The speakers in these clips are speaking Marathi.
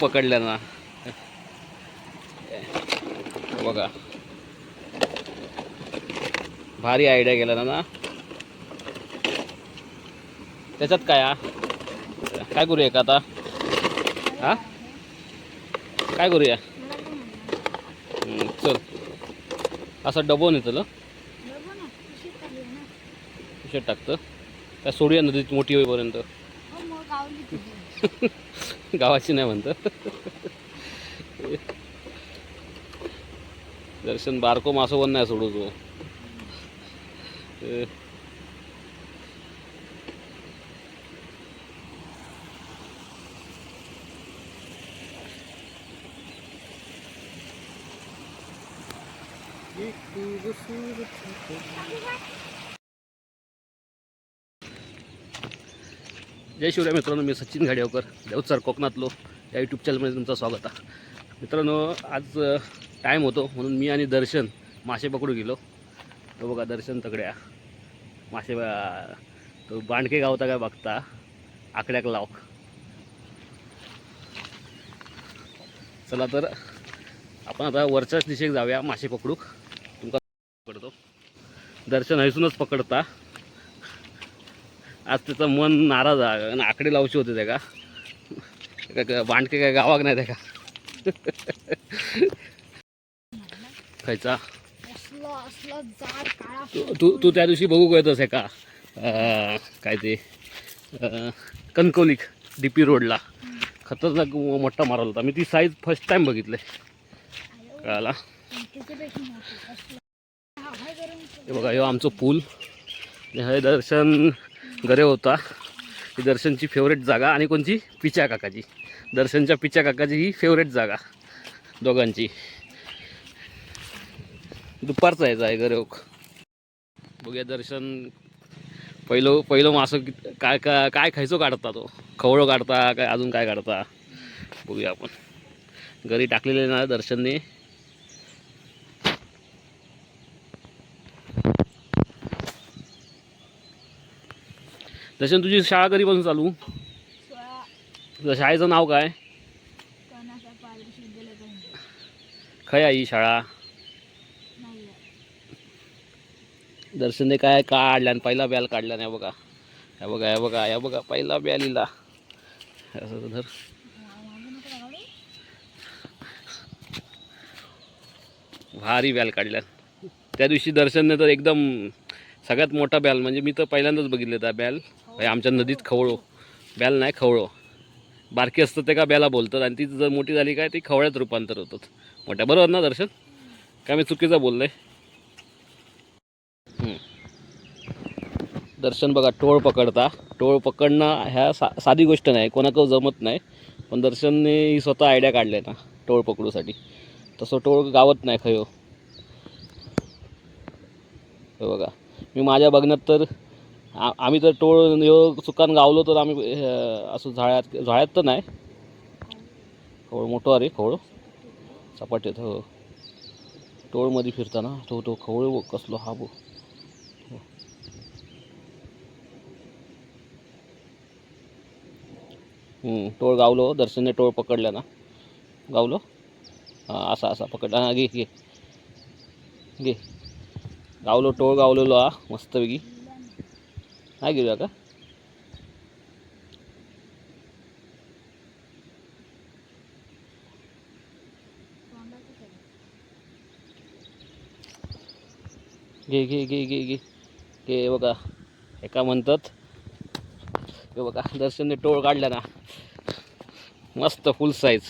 पकडल्या ना. बघा. भारी आयडिया गेला ना ना. त्याच्यात काय हा? काय करूया का आता? हा? काय करूया? चल. असं डबवून येतं ना. पिशत टाकतं. काय सोडूया नदीत मोठी होईपर्यंत. गावाची नाही म्हणतं दर्शन बारको मासो पण नाही सोडू तो. जय शिवराय मित्रांनो मी सचिन घाडेवकर देवसर कोकणातलो. या यूट्यूब चॅनलमध्ये तुमचं स्वागत आहे. मित्रांनो आज टाईम होतो म्हणून मी आणि दर्शन मासे पकडू गेलो. तो बघा दर्शन तगड्या मासे तो बांडके गावता काय बघता? आकड्याक लाव. चला तर आपण आता वरच्याच दिशेक जाऊया मासे पकडूक. तुमका पकडतो. दर्शन हैसूनच पकडता. आज त्याचं मन नाराज आहे. आकडे लावशी होते त्या का? बांडके काय गावाक नाही त्या का? खायचा. तू तू तू त्या दिवशी बघू येतोस आहे का? काय ते? कणकवलीक डी पी रोडला. खतरनाक मोठा मारला होता. मी ती साईज फर्स्ट टाइम बघितले. कळाला? हे बघा हे आमचं पूल. हे दर्शन. गरे होता. ही दर्शनची फेवरेट जागा आणि कोणची पिच्या काकाची. दर्शनच्या पिच्या काकाची ही फेवरेट जागा. दोघांची. दुपारचा यायचा आहे घरे बघूया दर्शन. पहिलं पहिलं मासं काय काय काय खायचो काढता तो. खवळं काढता काय अजून काय काढता. बघूया आपण. घरी टाकलेले ना दर्शनने. दर्शन तुझी शाळा कधीपासून चालू? तुझ्या शाळेचं नाव काय? खय ही शाळा. दर्शनने काय काढल्या आणि पहिला बॅल काढला नाही बघा. या बघा या बघा या बघा पहिला बॅल इला असं धर भारी बॅल काढल्या त्या दिवशी दर्शनने तर एकदम सगळ्यात मोठा बॅल म्हणजे मी तर पहिल्यांदाच बघितलं त्या बॅल. आमच्या नदीत खवळो. बॅल नाही खवळो. बारकी असतं ते का बॅला बोलतात आणि ती जर मोठी झाली काय ती खवळ्यात रूपांतर होतात. मोठ्या. बरोबर ना दर्शन? काय मी चुकीचं बोललंय? आहे दर्शन बघा टोळ पकडता. टोळ पकडणं ह्या सा साधी गोष्ट नाही कोणाकडं जमत नाही. पण दर्शनने ही स्वतः आयडिया काढल्या ना टोळ पकडूसाठी. तसं टोळ गावत नाही खयो. हे बघा. मी माझ्या बघण्यात तर आ आम्ही तर टोळ ह्यो चुकान गावलो तर आम्ही असं झाळ्यात झाळ्यात तर नाही. खवळ मोठं अरे खवळ सपाटीत हो टोळमध्ये फिरताना तो तो खवळ कसलो हा बो टोळ गावलो दर्शनने टोळ पकडला ना. गावलो? हां असा असा पकडला हां घे घे. घे. गावलो टोळ गावलेलो हा मस्तपैकी. नाही घेऊया का घे घे घे घे घे. घे हे बघा. एका म्हणतात हे बघा दर्शनने टोळ काढला ना. मस्त फुल साईज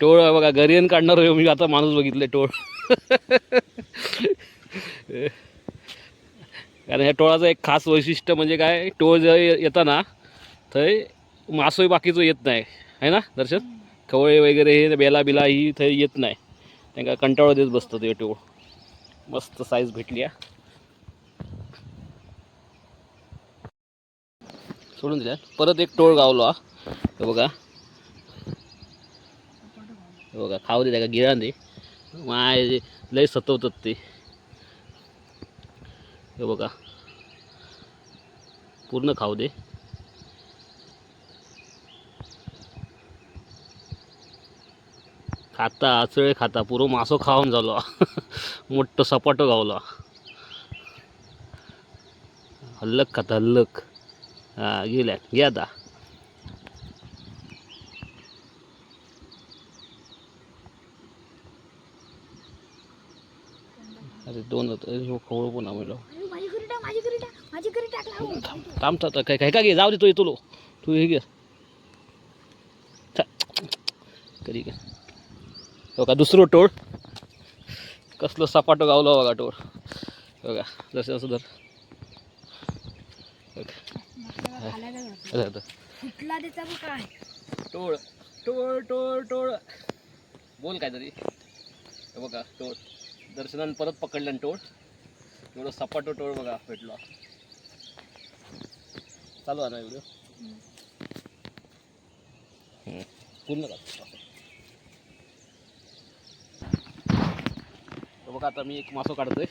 टोळ बघा घरी काढणार आहे मी आता माणूस बघितले टोळ. कारण ह्या टोळाचं एक खास वैशिष्ट्य म्हणजे काय टोळ जर येताना थंय मासोई बाकीचं येत नाही. आहे ना दर्शन? खवळे वगैरे हे बेला बिला ही थंय येत नाही. त्यांना कंटाळा देत बसतं ते टोळ. मस्त साईज भेटली हा. सोडून दिल्या परत एक टोळ गावलो हा. हे बघा. हे बघा खाऊ दे त्या का दे. माय लय सतवतात ते. हे बघा. पूर्ण खाऊ दे. खाता आचळे खाता पुरो मासो खाऊन झालो. मोठं सपाटो गावलो. हल्लक खाता हल्लक. हा गेल्या घे आता. अरे दोन होतं. खवळ पण आम्ही माझी घरी टाक माझी घरी टाक माझी घरी टाकला थांब थांब काय काय का घे जाऊ दे तो येतो तू हे घे. कधी घे. हो का दुसरं टोळ. कसलं सपाटं गावलं बघा टोळ. बघा जसं असं धर. टोळ टोळ टोळ टोळ. बोल काय तरी हे बघा टोळ. दर्शनान परत पकडलं टोळ. एवढं सपाटो टोळ बघा भेटलो. चालू आहे ना व्हिडिओ पूर्ण का बघा आता मी एक मासो काढतोय.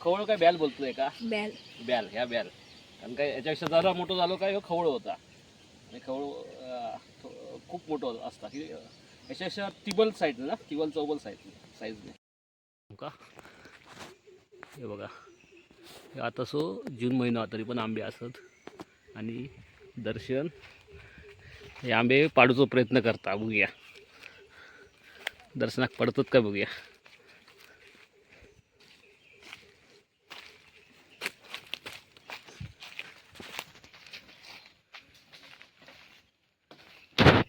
खवळ काय बॅल बोलतोय का? बॅल. बॅल ह्या बॅल. कारण काय याच्यापेक्षा जरा मोठं झालो काय ह्यो खवळ होता. आणि खवळ खूप मोठं असता. की याच्यापेक्षा टिबल साईज ना टिबल चौबल साईज साईजने का? हे बघा. आता सो जून महिना तरी पण आंबे असत आणि दर्शन हे आंबे पाडूचा प्रयत्न करता बघूया. दर्शनाक पडतात का बघूया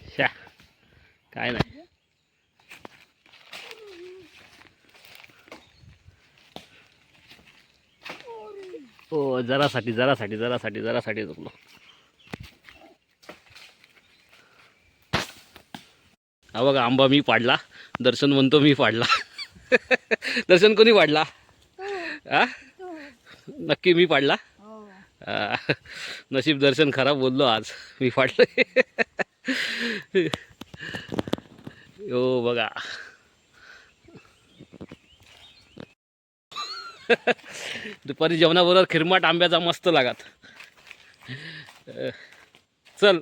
शा काय नाही हो जरासाठी जरासाठी जरासाठी जरासाठी जपलो हा बघा आंबा मी पाडला. दर्शन म्हणतो मी पाडला. दर्शन कोणी पाडला? हा? नक्की मी पाडला? हो. नशीब दर्शन खराब बोललो आज. मी फाटलं हो बघा. दुपारी जेवणाबरोबर खिरमाट आंब्याचा मस्त लागत. चल.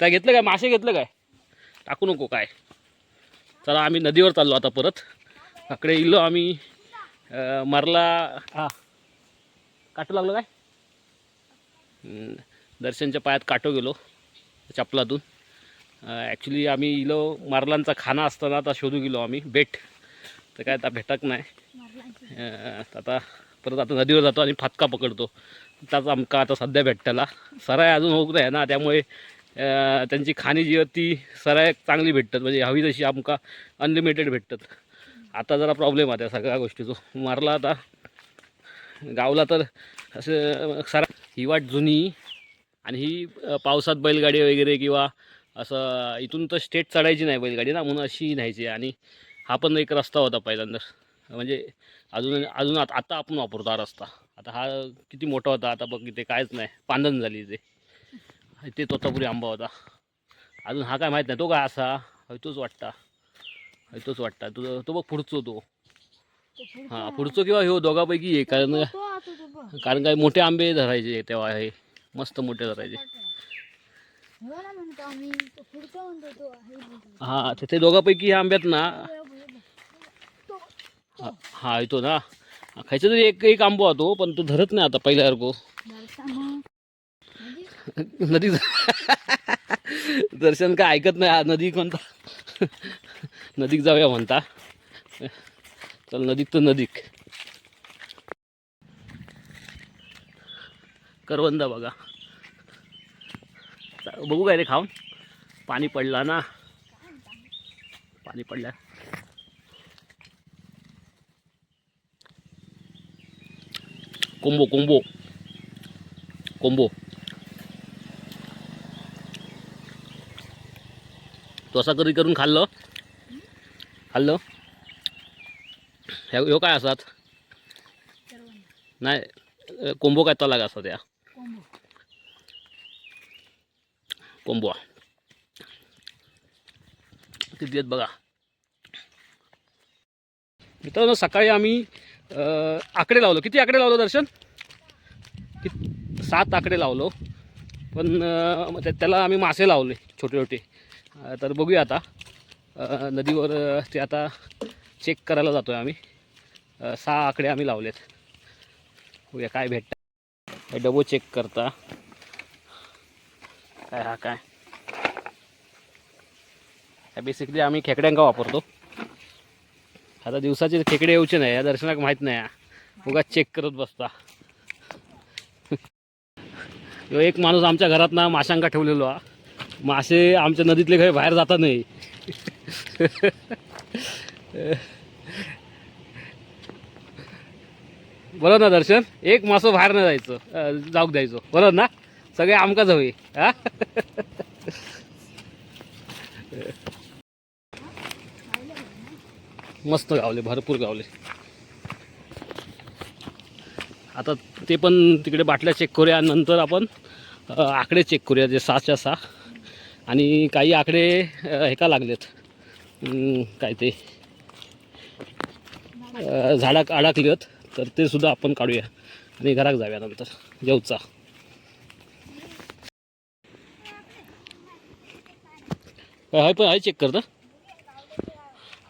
काय घेतलं काय? मासे घेतलं काय? टाकू नको काय? चला आम्ही नदीवर चाललो आता परत. अकडे इल्लो आम्ही मारला. हा. काटू लागलं काय? दर्शनच्या पायात काटो गेलो चपलातून. ॲक्च्युली आम्ही इलो मार्लांचा खाना असताना आता शोधू गेलो आम्ही बेट. तर काय आता भेटक नाही. आता परत आता नदीवर जातो आणि फातका पकडतो. त्याच आमका आता सध्या भेटताला. सराय अजून होत आहे ना त्यामुळे त्यांची खाणी जी आहे ती सराय चांगली भेटतात. म्हणजे हवी तशी आमका अनलिमिटेड भेटतात. आता जरा प्रॉब्लेम आहे त्या सगळ्या गोष्टीचो. मारला आता. गावला तर असं सरा ही वाट जुनी आणि ही पावसात बैलगाडी वगैरे किंवा असं इथून तर स्टेट चढायची नाही बैलगाडी ना म्हणून अशी न्यायची. आणि हा पण एक रस्ता होता पहिल्यांदा म्हणजे अजून अजून आत- आता आपण वापरतो हा रस्ता. आता हा किती मोठा होता आता बघ इथे कायच नाही. पांधन झाली इथे. इथे तोतापुरी आंबा होता. अजून हा काय माहीत नाही. तो काय असा? तोच वाटता. तोच वाटता. तो तो बघ पुढचो तो. हां पुढचो किंवा ह्यो दोघापैकी एक. कारण कारण काय मोठे आंबे धरायचे तेव्हा हे. मस्त मोठे धरायचे. हो तो तो. हे. हा ते दोघांपैकी आंब्यात ना हे हे. हा- येतो ना. खायचं तरी एक एक आंबो होतो पण तो धरत नाही आता पहिल्यासारखो नदी दर्शन काय ऐकत नाही हा नदी कोणता नदीक जाऊया म्हणता. चल नदीक तर नदीक करवंदा बघा. बघू काय रे खाऊन. पाणी पडला ना. पाणी पडल्या कोंबो कोंबो कोंबो तो असा कधी करून खाल्लं? खाल्लं? ह्या ह्यो काय असतात? नाही कोंबो काय तलाग असतात या? कोंबो. किती आहेत बघा? मित्रांनो सकाळी आम्ही आकडे लावलो. किती आकडे लावलो दर्शन? सात आकडे लावलो. पण मग त्याला आम्ही मासे लावले छोटे छोटे तर बघूया आता. नदीवर ते आता चेक करायला जातो आहे आम्ही सहा आकडे आम्ही लावलेत. बघूया काय भेटतं. हे डबो चेक करता. काय हा काय? बेसिकली आम्ही खेकड्यांका वापरतो. आता दिवसाचे खेकडे येऊचे नाही या दर्शनाक माहीत नाही. उगा चेक करत बसता. ह्यो एक माणूस आमच्या घरात ना माशांका ठेवलेलो हा. मासे आमच्या नदीतले काही बाहेर जाता नाही. बरोबर ना दर्शन एक मासं बाहेर नाही जायचं. जाऊक द्यायचो. बरोबर ना सगळे आमकाच हवे हा? मस्त गावले भरपूर गावले. आता ते पण तिकडे बाटल्या चेक करूया. नंतर आपण आकडे चेक करूया जे सहाच्या सहा. आणि काही आकडे हे का लागलेत. काय ते? झाडा झाडाक अडकलेत तर ते सुद्धा आपण काढूया. आणि घरात जाऊया नंतर. जेवचा हय पण हय चेक करतं.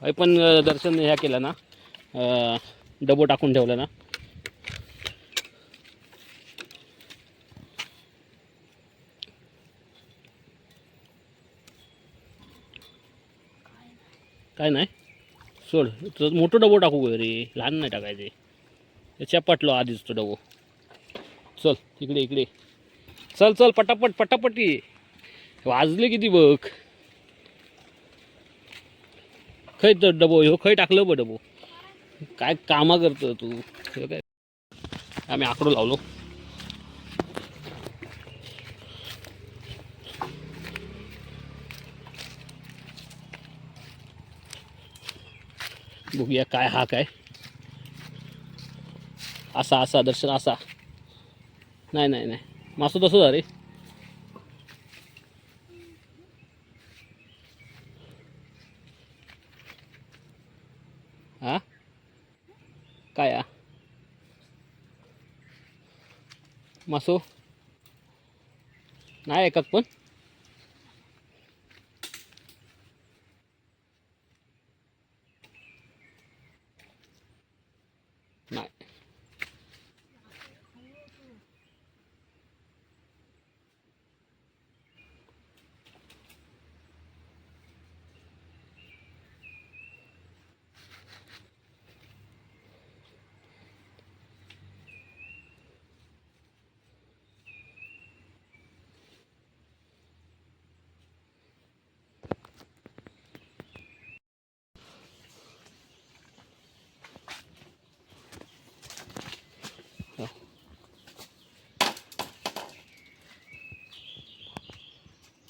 हय पण दर्शन ह्या केलं ना. डबो टाकून ठेवलं ना. काय नाही. सोड तुझं मोठं डबो टाकू गं रे लहान नाही टाकायचे. त्याच्या पटलो आधीच तो डबो. चल इकडे इकडे. चल चल पटापट पटापट ये. वाजले किती बघ. खय तर डबो ह्यो खय टाकलं बघ डबो. काय कामा करतो तू? काय? आम्ही आकडो लावलो. बघूया काय हा काय. असा असा दर्शन असा. नाही नाही नाही. मासू तसं झाले हा? काय हा? मासू? नाही ऐकत पण नाही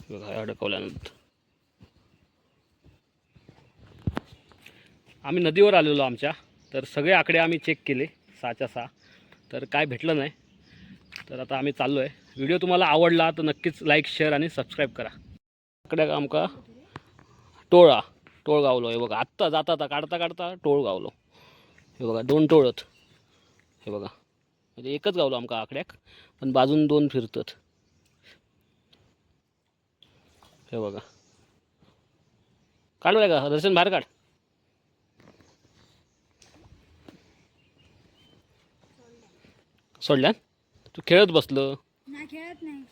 बघा अडकवल्यानंतर. आम्ही नदीवर आलेलो आमच्या तर सगळे आकडे आम्ही चेक केले सहाच्या सहा. तर काय भेटलं नाही तर आता आम्ही चाललो आहे व्हिडिओ तुम्हाला आवडला तर नक्कीच लाईक शेअर आणि सबस्क्राईब करा. आकड्या आमका टोळा टोळ गावलो हे बघा आत्ता जाता आता काढता काढता टोळ गावलो हे बघा दोन टोळत. हे बघा म्हणजे एकच गावलो आमका आकड्याक पण बाजून दोन फिरतात. हे बघा. काढू का दर्शन बाहेर काढ. सोडल्या? तू खेळत बसलं. नाही खेळत नाही